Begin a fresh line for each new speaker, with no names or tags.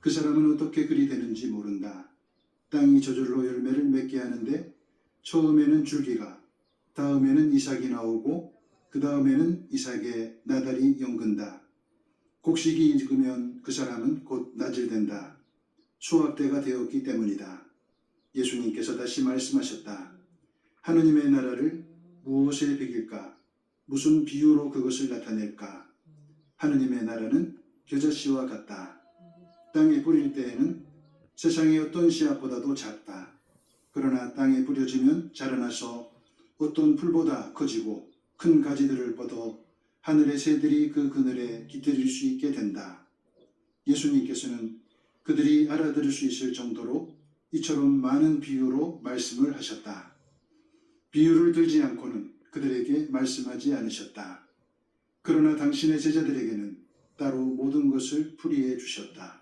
그 사람은 어떻게 그리 되는지 모른다. 땅이 저절로 열매를 맺게 하는데 처음에는 줄기가, 다음에는 이삭이 나오고 그 다음에는 이삭의 나달이 연근다. 곡식이 익으면 그 사람은 곧 나질된다. 수확대가 되었기 때문이다. 예수님께서 다시 말씀하셨다. 하느님의 나라를 무엇에 비길까? 무슨 비유로 그것을 나타낼까? 하느님의 나라는 겨자씨와 같다. 땅에 뿌릴 때에는 세상의 어떤 씨앗보다도 작다. 그러나 땅에 뿌려지면 자라나서 어떤 풀보다 커지고 큰 가지들을 뻗어 하늘의 새들이 그 그늘에 깃들일 수 있게 된다. 예수님께서는 그들이 알아들을 수 있을 정도로 이처럼 많은 비유로 말씀을 하셨다. 비유를 들지 않고는 그들에게 말씀하지 않으셨다. 그러나 당신의 제자들에게는 따로 모든 것을 풀이해 주셨다.